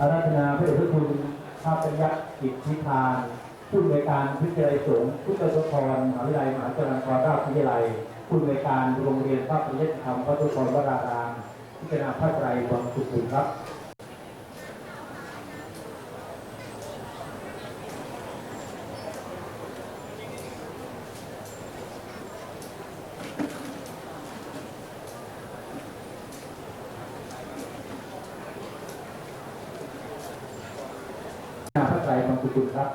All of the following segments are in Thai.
อาราธนาพระเดชพระคุณพระปัญญากิจพิธานผู้ในการพิจารณาสงฆ์พุทธสุพรมหาวิทยาลัยมหาจุฬาลงกรณราชวิทยาลัยผู้ในการโรงเรียนพระปริยัติธรรมพระสุพรวรารามพิจารณาพระไตรวังสุขุมครับ นาพระไตรมังคุคุณครับ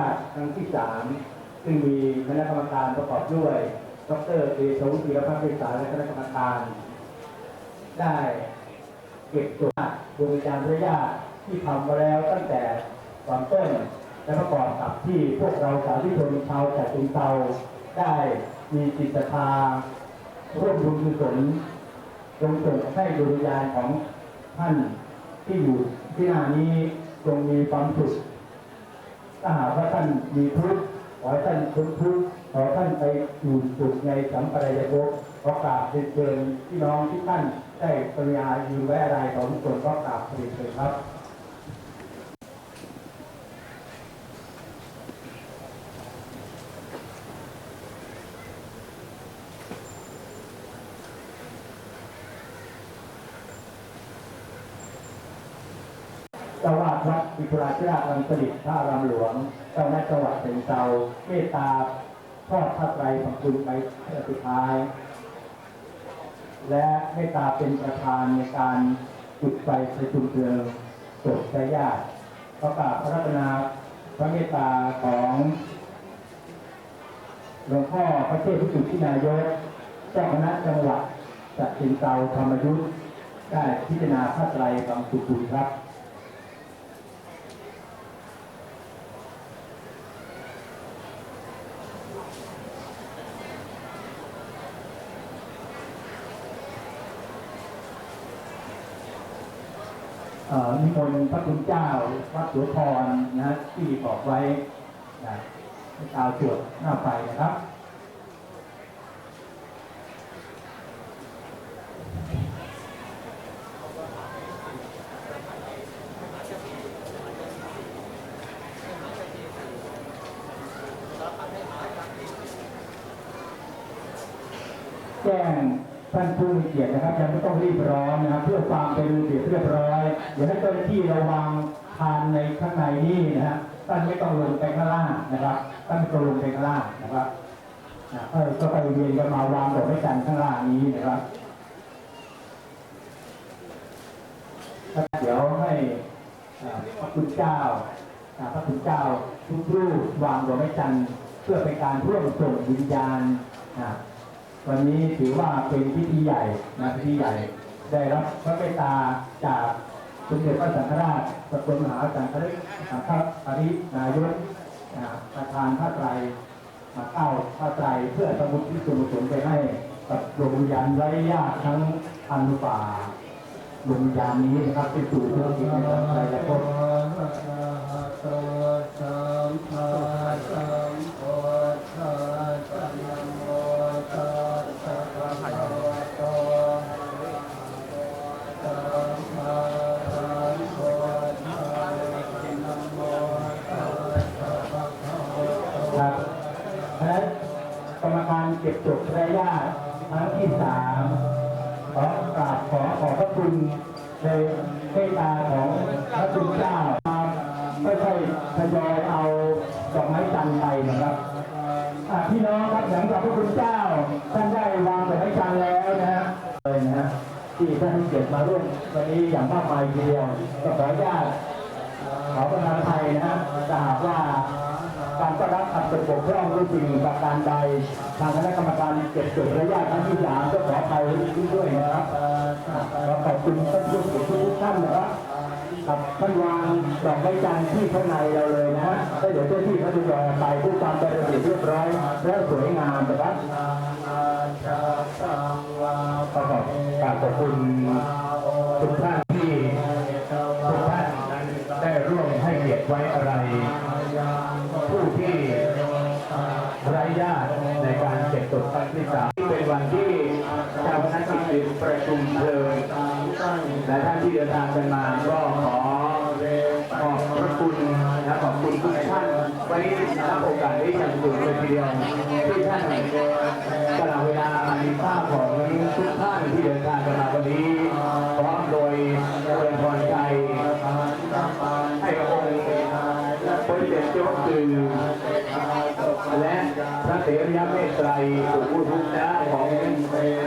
ระยะครั้งที่สามซึ่งมีคณะกรรมการประกอบด้วย ดรเอชวุฒิรพัฒน์วิสารและคณะกรรมการ ได้เก็บตัวดวงวิญญาณพระญาติที่ทำมาแล้วตั้งแต่ตอนต้นและประกอบกับที่พวกเราสาธุชนชาวจากจุงเตาได้มีจิตศรัทธาร่วมบุญกุศลลงส่งให้ดวงวิญญาณของท่านที่อยู่ที่หน้านี้จงมีความสุข ถ้าหากว่าท่านมีทุกข์ขอให้ท่านพ้นทุกข์ขอท่านไปอยู่สุขในสัมปรายภพขอกราบเรียนเชิญพี่น้องที่ท่านได้ปริญญายืนไว้อะไรของทุกคนก็กราบเรียนเชิญครับ เจ้าวาดวัดอิพุ ราชราลังสลิดพระรามหลวงเจ้าแม่จังหวัดเชียงเซาเมตตาทอดพระไตรของคุณไปสุดท้าย และเมตตาเป็นประธานในการจุดไฟประชุมเพลิงศพใจญาติประกาบพระรัตนาพระเมตตาของหลวงพ่อพระเทพพิสุทธินายกเจ้าคณะจังหวัดจัดเชียงเซาธรรมยุทธได้พิจารณาพระไตรบางสุขุนครับ นิมนต์พระคุณเจ้าวัดสุพรนะฮะที่บอกไว้นะให้ชาวสวดหน้าไฟนะครับแจ้งท่านผู้มีเกียรตินะครับยังไม่ต้องรีบร้อนนะครับ เพื่อความเป็นระเบียบเรียบร้อย ดี๋ยวให้เจ้าหน้าที่ระวังทานในข้างในนี่นะฮะท่านไม่ต้องลงไปข้างล่างนะครับท่านไม่ต้องลงไปข้างล่างนะครับเออก็ไปเรียนกันมาวางดอกไม้จันทร์ข้างล่างนี้นะครับเดี๋ยวให้พระคุณเจ้าพระคุณเจ้าทุกรูปวางดอกไม้จันทร์เพื่อเป็นการร่วมส่งวิญญาณวันนี้ถือว่าเป็นพิธีใหญ่นะพิธีใหญ่ ได้รับพระเมตตาจาก สมเด็จพระสังฆราชสกลมหาสังฆริสังฆปรินายกนะประธานพระไตรมาเข้าพระไตรเพื่อสมุทรที่สุนสนไปให้กับดวงวิญญาณไร้ญาติทั้งอนุป่าดวงวิญญาณนี้นะครับเป็นสู่ธุรกิจในสังไตรและ เกียรติมาร่วมวันนี้อย่างมากมายทีเดียวก็ขออนุญาตขอประทานอภัยนะฮะถ้าหากว่าการต้อนรับขัดตกบกพร่องรู้จริงประการใด ทางคณะกรรมการเก็บเกี่ยวระยะครั้งที่สามก็ขออภัยด้วยนะครับขอขอบคุณท่านผู้ชมทุกท่านนะครับครับท่านวางดอกไม้จันทร์ที่ข้างในเราเลยนะฮะแล้วเดี๋ยวเจ้าที่เขาจะแยกไปผู้ความเป็นระเบียบเรียบร้อยและสวยงามนะครับ ขอขอบกราบขอบคุณทุกท่านที่ทุกท่านนั้นได้ร่วมให้เกียรติไว้อะไร ผู้ที่ไร้ญาติในการเก็บศพครั้งที่สามที่เป็นวันที่ชาวคณะกิจประชุมเพลิงและท่านที่เดินทางกันมาก็ขอขอบพระคุณและขอบคุณทุกท่าน ไว้ณโอกาสนี้อย่างสูงเลยทีเดียวที่ท่านสละเวลามีค่าของทุกท่านที่เดินทางมาวันนี้พร้อมโดยอวยพรใจให้กับองค์พระเดชเจ้าคือและพระเถรยเมตไตรสุขุทุกนะของ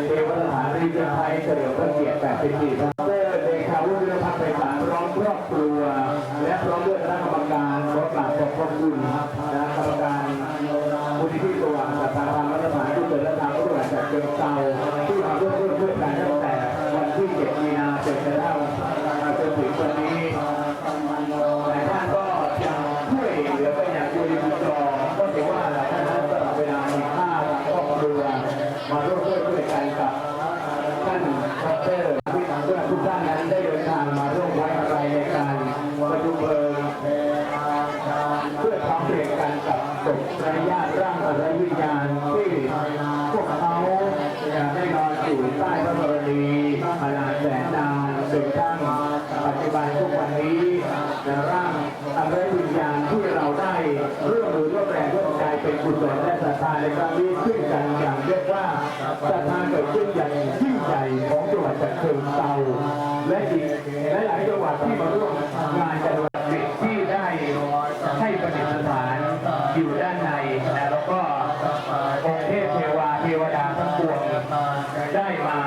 เทวสถานริจไทยเฉลิมพระเกียรติ8ปีพระเตอร์เดชาวุฒิพัฒน์ไปศาลพร้อมครอบครัว อบพระคุณนะกรรมการมูลนิธิสว่างศรัทธาธรรมรัฐบาลที่เกิดและทางผู้บริหารจากเชียงเตาร่วมด้วยช่วยกันตั้งแต่วันที่ 7 มีนาจนกระทั่งมาจนถึงวันนี้หลายท่านก็ยังช่วยเหลือไปอย่างยูนิคจอก็ถือว่าหลายท่านนั้นตลอดเวลามีค่าทางครอบครัวมาร่วมด้วยช่วยกันกับ ท่านดอกเตอร์ที่ทางเพื่อนทุกท่านนั้นได้เดินทางมาร่วมไว้อะไรในการประชุมเพลิงเพื่อทำเปลี่ยนกันกับศพไร้ญาติร่างไร้วิญญาณที่พวกเขาได้นอนอยู่ใต้พระบรมีมานานแสนนานจนกระทั่งปัจจุ บันทุกวันนี้ร่างอันไร้วิญญาณที่เราได้ร่วมมือร่วมแรงร่วมใจเป็นกุศลและศรัทธาในครั้งนี้ขึ้นกันอย่างเรียกว่าศรัทธาเกิดขึ้นอย่างยิ่งใหญ่ของจังหวัดฉะเชิงเทราและอีกหลายๆจังหวัดที่มาร่วมงานจังหวัดสิทธิ์ที่ได้ให้ประดิษฐานอยู่ด้านในนะแล้วก็องค์เทพเทวาเทวดาทั้งปวงได้มา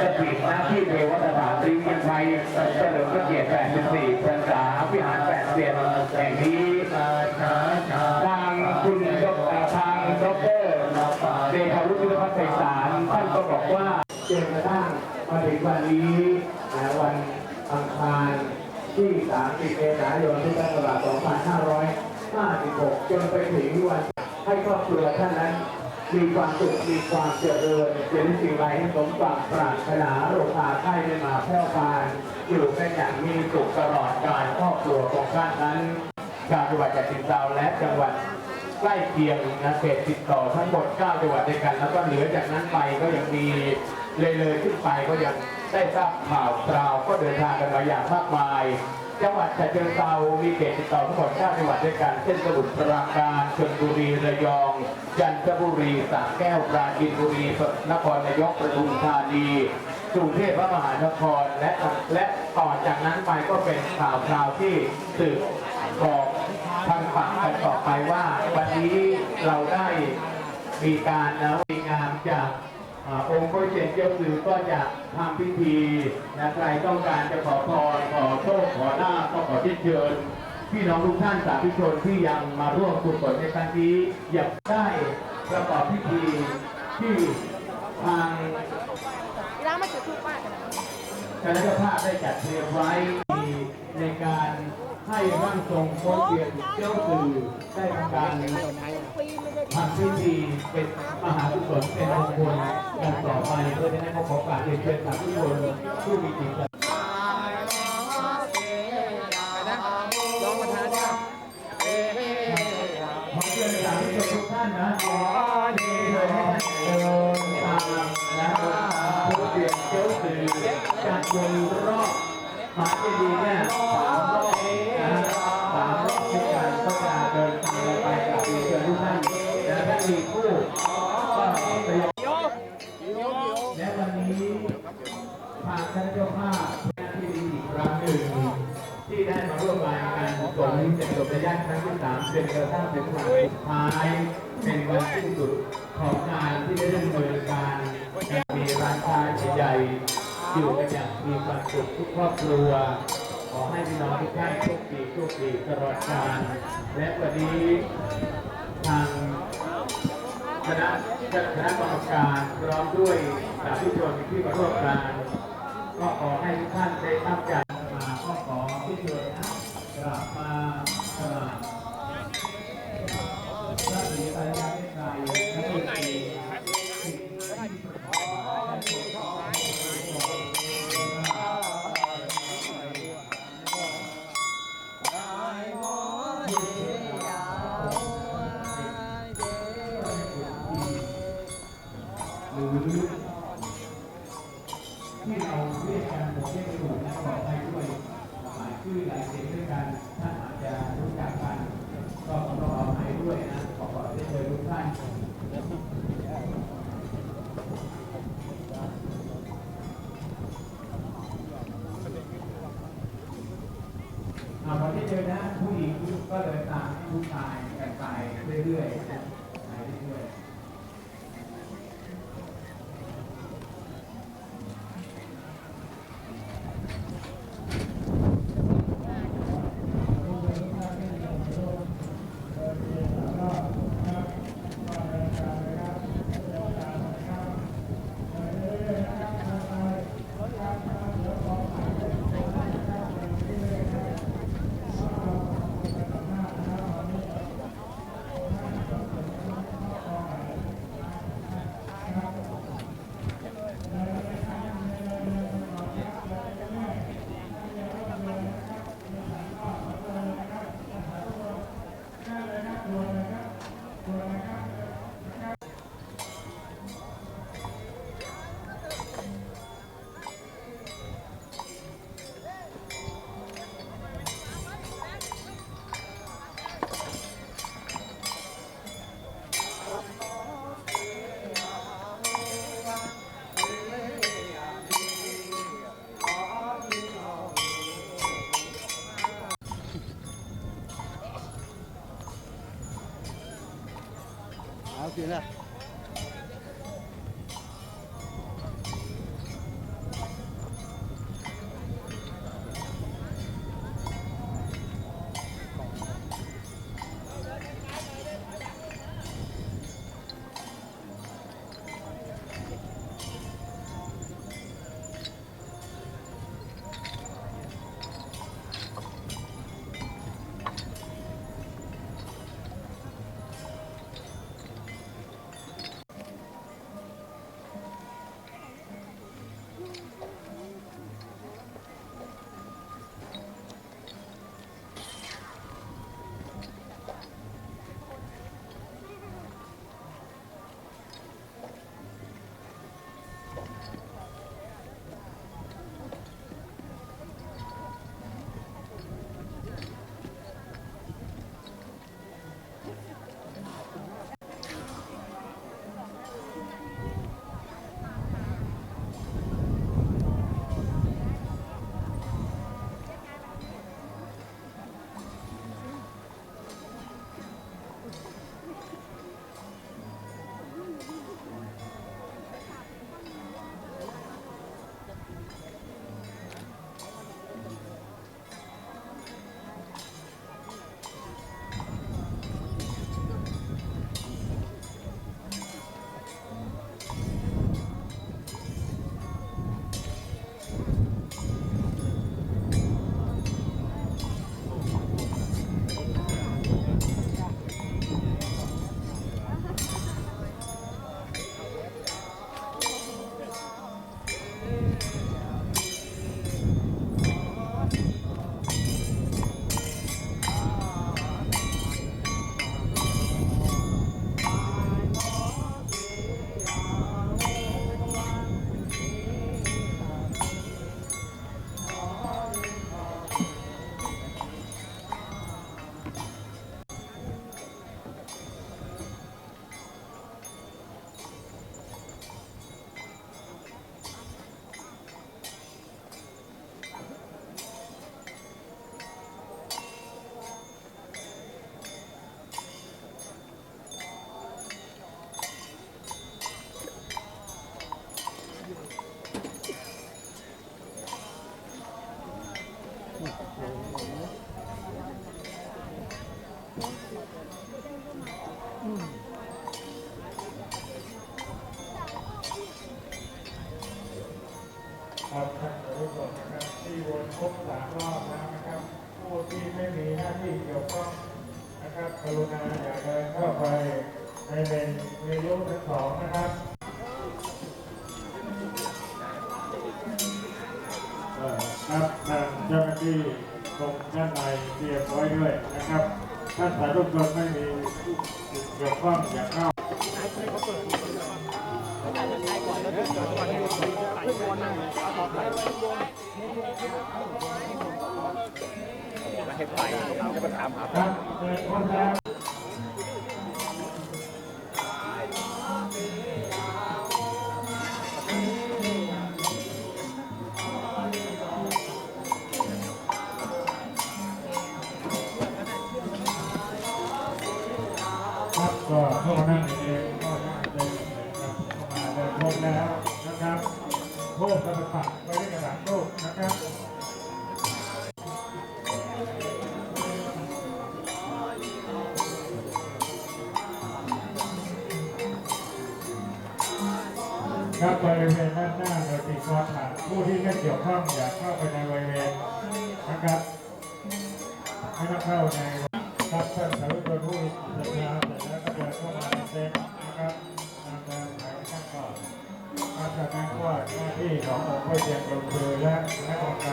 สถิตหน้าที่เทวสถานต รีเวียนเฉลิมพระเกียรติ84พรรษาวิหาร8เสียนแห่งนี้ทางคุณทางดรเดชาวุฒิพัฒน์ไพศาลท่านก็บอกว่าจนกระทั่งมาถึงวันนี้นะวันอังคารที่ 30 เมษายนพุทธศักราช2556 จนไปถึงวันให้ครอบครัวท่านนั้น มีความสุขมีความเจริญเป็นสิ่งไรให้สมหวังปรารถนาโรคาไข้ได้มาแพร่พานอยู่กันอย่างมีสุขตลอดการครอบครัวของท่านนั้นชาวจังหวัดจันทร์เทาและจังหวัดใกล้เคียงนะเขตติดต่อทั้งหมด 9 จังหวัดด้วยกัน แล้วก็เหนือจากนั้นไปก็ยังมีเลยเลยๆขึ้นไปก็ยังได้ทราบข่าวคราวก็เดินทางกันมาอย่างมากมาย จังหวัดฉะเชิงเทรามีเขตติดต่อทั้งหมด9จังหวัดด้วยกันเช่นสมุทรปราการชลบุรีระยอง จันทบุรีสระแก้วปราจีนบุรีนครนายกปทุมธานีกรุงเทพมหานครและและต่อจากนั้นไปก็เป็นข่าวคราวที่สืบบอกทางฝั่งกันต่อไปว่า วันนี้เราได้มีการนะมีงานจาก องค์พระเจ้าเจ้าสือก็จะทำพิธีนะใครต้องการจะขอพรขอโชคขอลาภก็ขอที่เชิญพี่น้องทุกท่านสาธุชนที่ยังมาร่วมกุศลในครั้งนี้อยากได้ประกอบพิธีที่ทางร้านมาจุดทูปป้ากนะคณะผ้าภาพได้จัดเตรียมไว้ในการให้ร่างทรงโคเกียรติเจ้าสื่อได้ทำการปีไม่ได้ ทำพิธีเป็นมหากุศลเป็นมงคลกันต่อไปเพื่อจะได้ขอโอกาสเรียนเชิญสาธุชนผู้มีจิตศรั ครั้งหนึ่งที่ได้มาร่วมรายการกุศลเจ็ดศพระยะครั้งที่สามเป็นกระทั่งถึงวันสุดท้ายเป็นวันสิ้นสุดของงานที่ได้ดำเนินการมีร้านค้าใหญ่ๆอยู่กันอย่างมีความสุขทุกครอบครัว ขอให้พี่น้องทุกท่านโชคดีโชคดีตลอดกาลและวันนี้ทางคณะคณะกรรมการพร้อมด้วยสาธุชนที่มาร่วมงานก็ขอให้ทุกท่านได้ทั้งใจ ที่สวยนะกลับมากลับ บสามรอบแล้วนะครับผู้ที่ไม่มีหน้าที่เกี่ยวข้องนะครับกรุณาอย่าเดินเข้าไปในเลนมียุทั้งสองนะครับเอ่อครับทางเจ้าหน้าที่ตรงด้านในเตรียมไว้ด้วยนะครับ ท่านสายรถยนไม่มีเกี่ยวข้องอย่าเข้า ครับเดินพ้นแล้วครั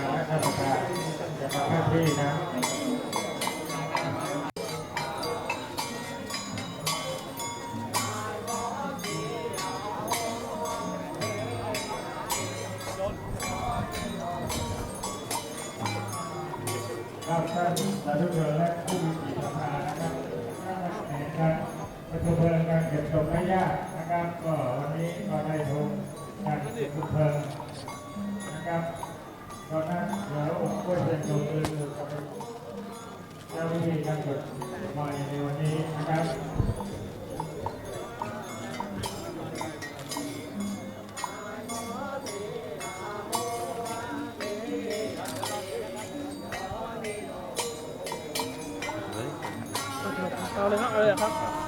คณะกรรมการะข้าราชกาจะทำหน้าที่นะรับท่านสาธุชนและผู้มีจิตศรัทธานะครับในการประชุมเพลิงการเก็บศพไม่ยากนะครับ ก็วันนี้ก็ได้ทุนการเก็บเพลิงนะครับต อนนั้นเดี๋ยวองค์กล้วยเป็นตัวคือกับเจ้าหน้าที่การจดใหมายในวันนี้นะครับเอาเลยครับ เอาเลยครับ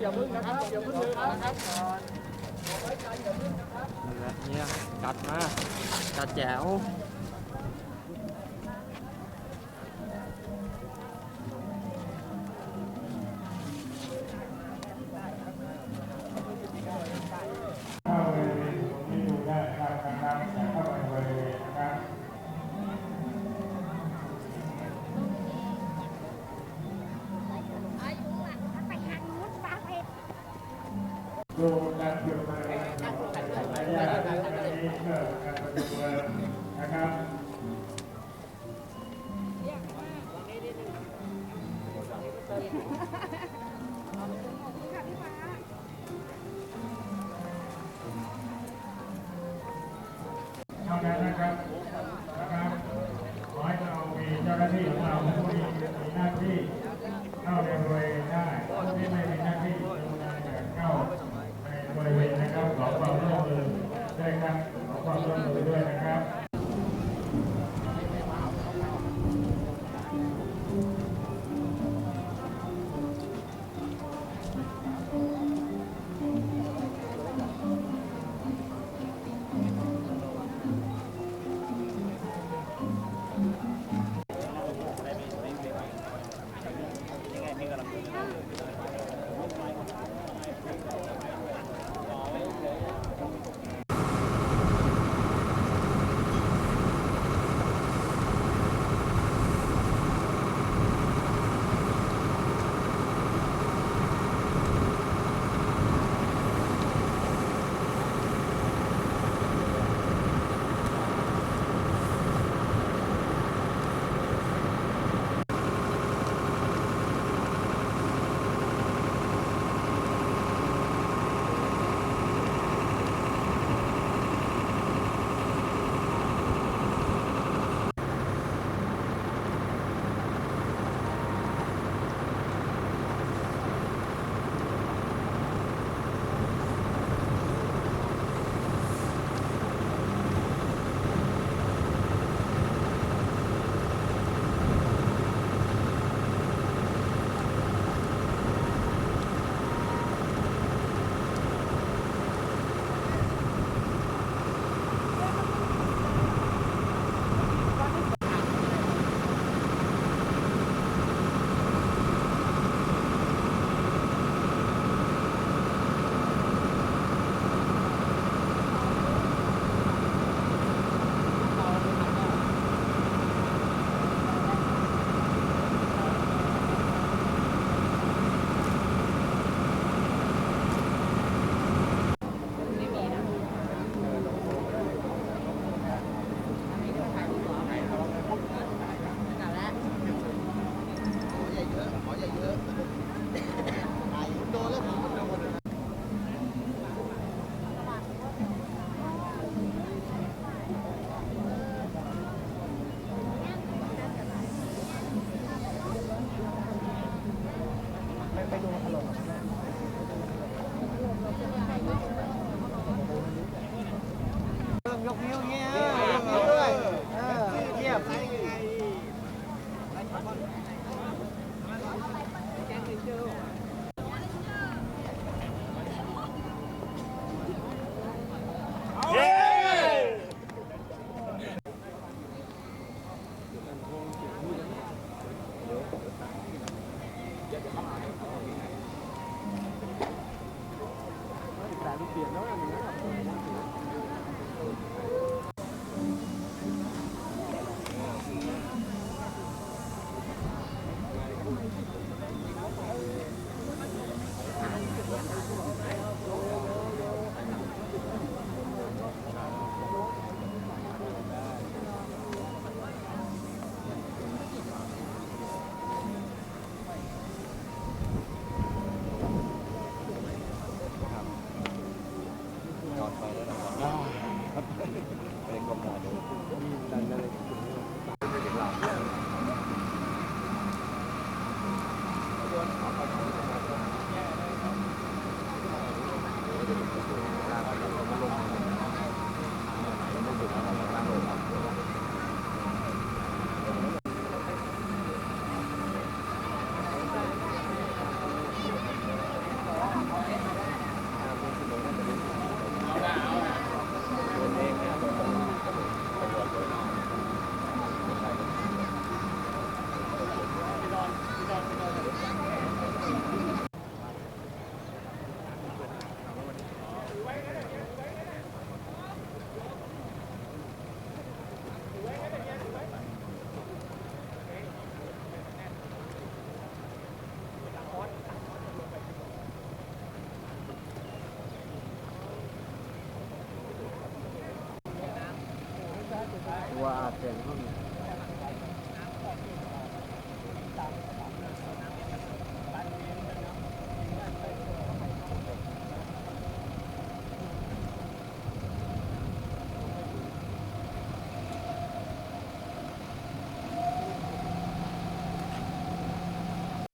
อย่าพึ่งนะครับอย่าพึ่งเลยนะครับนี่นะเนี่ยจัดมาจัดแจ๋ว นะครับ